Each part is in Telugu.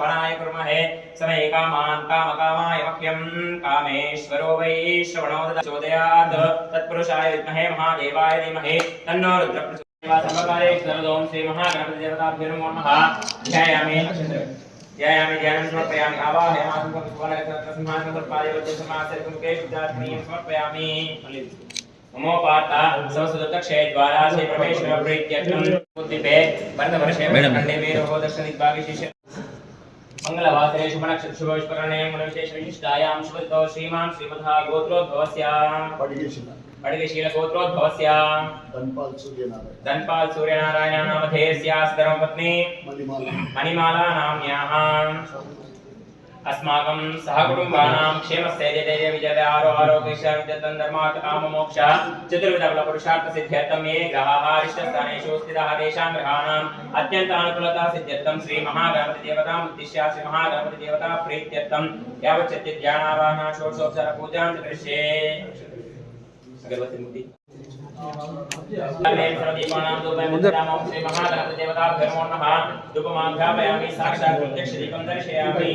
श्रवणाय कुर्महे। समय कामान् कामकामाय मह्यं कामेश्वरो वै श्रवणोदचोदयात् तत्पुरुषाय विद्महे महादेवाय धीमहि। तन्नो रुद्रः सर्वकारेश्वरदों श्रीमहागणपतिदेवताभ्यो नमो नमः ध्यायामि ध्यानं समर्पयामि। समर्पयामि। से प्रवेश मङ्गलवासरे शुभनक्षत्रशुभविष्करणे मनविशेषविशिष्टायां शुभद्भव श्रीमान् श्रीमतः गोत्रोद्भवस्य पटिकशील पटिकशीलगोत्रोद्भवस्य धनपाल सूर्यनारायण। धनपाल सूर्यनारायणानामधेयस्याः धर्मपत्नी मणिमाला। नाम्न्याः अस्माकं सहकुटुम्बानां क्षेमस्य जय विजय आरो आरोग्यं धर्मार्थ काम मोक्ष। चतुर्विधफलपुरुषार्थसिद्ध्यर्थं ये ग्रहाः रिष्टस्थानेषु स्थिताः तेषां ग्रहाणाम् अत्यन्तानुकूलता सिद्ध्यर्थं श्रीमहागणपतिदेवताम् उद्दिश्य श्रीमहागणपतिदेवता प्रीत्यर्थं यावच्चत्य ध्यानावाहना षोडशोपचारपूजां च करिष्ये अगरबत्ती श्री महागणपतिदेवताभ्यो नमः। धूपमाध्यापयामि साक्षात् प्रत्यक्षदीपं दर्शयामि।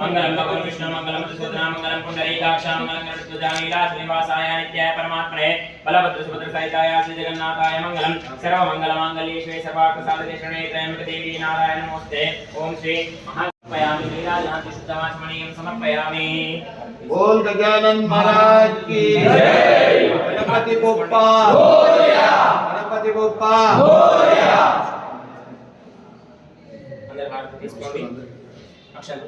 मंगलम भगवान विष्णु मंगलम बलभद्र सुभद्र सहिताय श्री जगन्नाथाय मंगलम सर्व मंगल मांगल्ये शिवे सर्वार्थ साधके देवी नारायण नमोस्ते ओम श्री महापयामि लीलाजाति शुद्धवाचमणीयं समर्पयामि बोल गजानन महाराज की जय। गणपति बप्पा गणपति बप्पा అందరు హారతి తీసుకోండి అక్షంత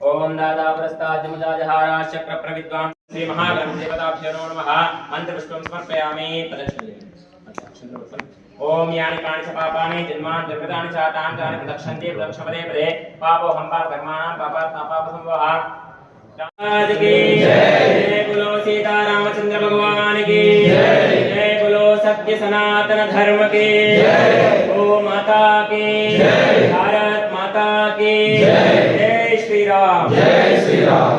ఓం దాదా ప్రస్తాద్యముదాజహారా చక్ర ప్రవిద్వాన్ శ్రీ మహాగణపతి దేవతాభ్యో నమః మంత్రపుష్పం సమర్పయామి ప్రదక్షిణ ఓం యాని కాని చ పాపాని జన్మాన్ దుర్గతాని చాతాన్ తాని ప్రదక్షంతే ప్రదక్షపదే పదే పాపో హంపా కర్మాణం పాపాత్మా పాప సంభవ राज की जय बोलो सीतारामचंद्र भगवान की जय जय बोलो सत्य सनातन धर्म की ओ माता की जय भारत माता की जय जय श्री राम। जय श्री राम।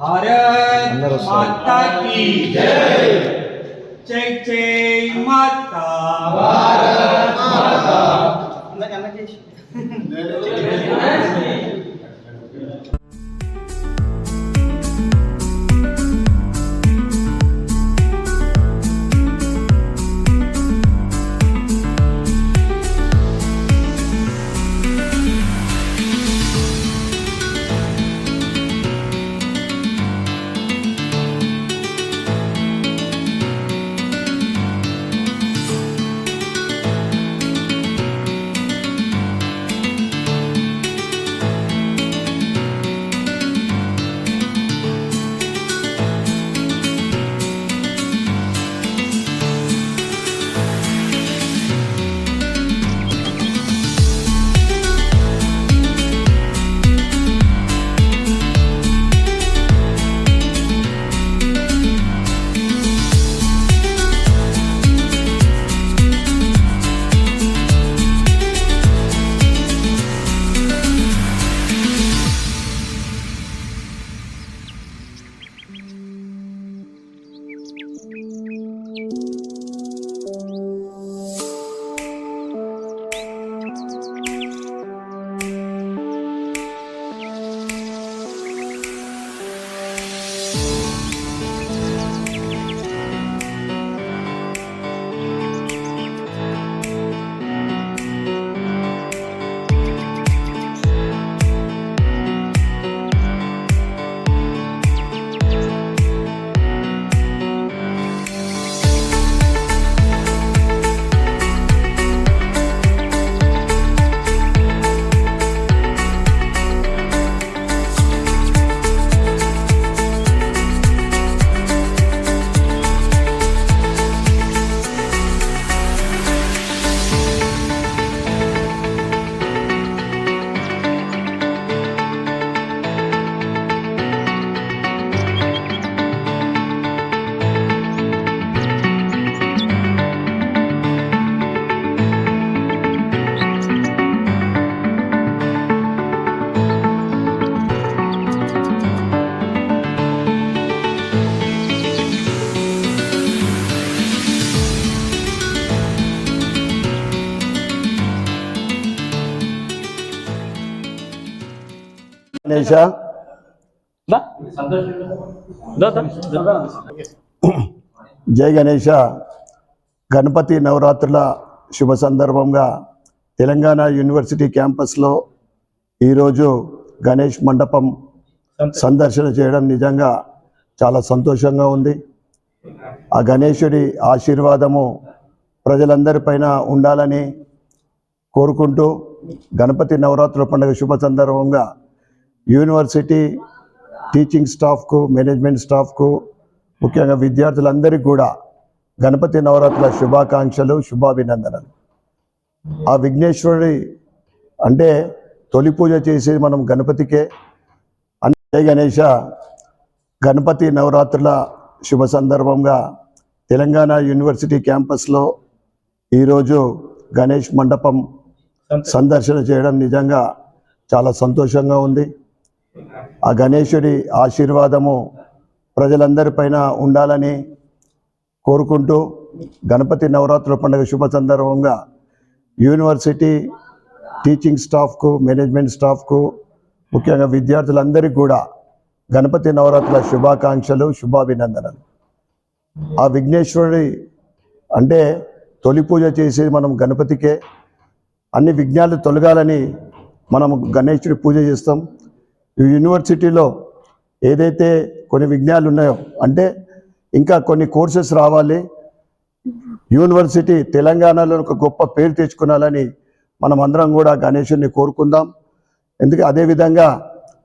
भारत माता की जय। जय जय माता। भारत माता। గణేష జై గణేష. గణపతి నవరాత్రుల శుభ సందర్భంగా తెలంగాణ యూనివర్సిటీ క్యాంపస్లో ఈరోజు గణేష్ మండపం సందర్శన చేయడం నిజంగా చాలా సంతోషంగా ఉంది. ఆ గణేశుడి ఆశీర్వాదము ప్రజలందరిపైన ఉండాలని కోరుకుంటూ గణపతి నవరాత్రుల పండుగ శుభ సందర్భంగా యూనివర్సిటీ టీచింగ్ స్టాఫ్కు మేనేజ్మెంట్ స్టాఫ్కు ముఖ్యంగా విద్యార్థులందరికీ కూడా గణపతి నవరాత్రుల శుభాకాంక్షలు శుభాభినందనలు. ఆ విఘ్నేశ్వరుడి అంటే తొలి పూజ చేసేది మనం గణపతికే. అంటే గణేష గణపతి నవరాత్రుల శుభ సందర్భంగా తెలంగాణ యూనివర్సిటీ క్యాంపస్లో ఈరోజు గణేష్ మండపం సందర్శన చేయడం నిజంగా చాలా సంతోషంగా ఉంది. ఆ గణేశుడి ఆశీర్వాదము ప్రజలందరిపైన ఉండాలని కోరుకుంటూ గణపతి నవరాత్రుల పండుగ శుభ సందర్భంగా యూనివర్సిటీ టీచింగ్ స్టాఫ్కు మేనేజ్మెంట్ స్టాఫ్కు ముఖ్యంగా విద్యార్థులందరికీ కూడా గణపతి నవరాత్రుల శుభాకాంక్షలు శుభాభినందనలు. ఆ విఘ్నేశ్వరుడి అంటే తొలి పూజ చేసేది మనం గణపతికే. అన్ని విఘ్నాలు తొలగాలని మనం గణేశుడి పూజ చేస్తాం. యూనివర్సిటీలో ఏదైతే కొన్ని విజ్ఞాలు ఉన్నాయో అంటే ఇంకా కొన్ని కోర్సెస్ రావాలి. యూనివర్సిటీ తెలంగాణలో ఒక గొప్ప పేరు తెచ్చుకోవాలని మనం అందరం కూడా గణేషుని కోరుకుందాం. ఎందుకు? అదేవిధంగా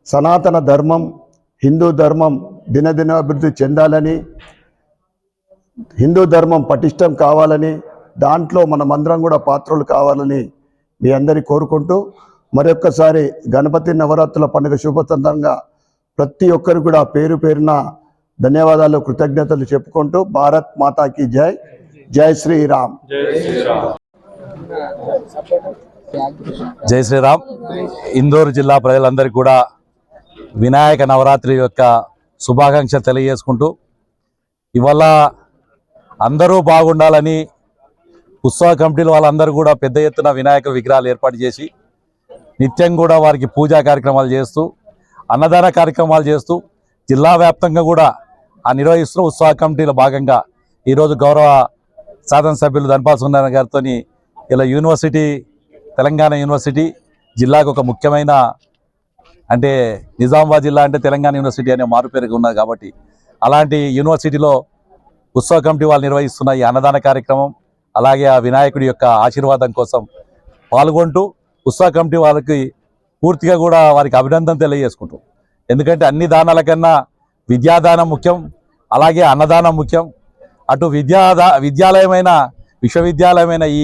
సనాతన ధర్మం హిందూ ధర్మం దినదిన అభివృద్ధి చెందాలని హిందూ ధర్మం పటిష్టం కావాలని దాంట్లో మనమందరం కూడా పాత్రలు కావాలని మీ అందరి కోరుకుంటూ మరొక్కసారి గణపతి నవరాత్రుల పండుగ శుభతంత్రంగా ప్రతి ఒక్కరు కూడా పేరు పేరున ధన్యవాదాలు కృతజ్ఞతలు చెప్పుకుంటూ భారత్ మాతాకి జై. జై శ్రీరామ్. జై శ్రీరామ్. ఇందూరు జిల్లా ప్రజలందరికీ కూడా వినాయక నవరాత్రి యొక్క శుభాకాంక్ష తెలియజేసుకుంటూ ఇవాళ అందరూ బాగుండాలని ఉత్సవ కమిటీల వాళ్ళందరూ కూడా పెద్ద ఎత్తున వినాయక విగ్రహాలు ఏర్పాటు చేసి నిత్యం కూడా వారికి పూజా కార్యక్రమాలు చేస్తూ అన్నదాన కార్యక్రమాలు చేస్తూ జిల్లా వ్యాప్తంగా కూడా ఆ నిర్వహిస్తున్న ఉత్సవ కమిటీలో భాగంగా ఈరోజు గౌరవ శాసనసభ్యులు ధనపాల్ సుందర గారితో ఇలా యూనివర్సిటీ తెలంగాణ యూనివర్సిటీ జిల్లాకు ఒక ముఖ్యమైన అంటే నిజామాబాద్ జిల్లా అంటే తెలంగాణ యూనివర్సిటీ అనే మారుపేరుగా ఉన్నది కాబట్టి అలాంటి యూనివర్సిటీలో ఉత్సవ కమిటీ వాళ్ళు నిర్వహిస్తున్న ఈ అన్నదాన కార్యక్రమం అలాగే ఆ వినాయకుడి యొక్క ఆశీర్వాదం కోసం పాల్గొంటూ ఉత్సవ కమిటీ వాళ్ళకి పూర్తిగా కూడా వారికి అభినందన తెలియజేసుకుంటాం. ఎందుకంటే అన్ని దానాల కన్నా విద్యాదానం ముఖ్యం అలాగే అన్నదానం ముఖ్యం. అటు విద్యాదా విద్యాలయమైన విశ్వవిద్యాలయమైన ఈ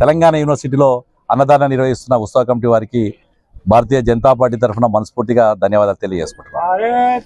తెలంగాణ యూనివర్సిటీలో అన్నదానం నిర్వహిస్తున్న ఉత్సవ కమిటీ వారికి భారతీయ జనతా పార్టీ తరఫున మనస్ఫూర్తిగా ధన్యవాదాలు తెలియజేసుకుంటున్నాను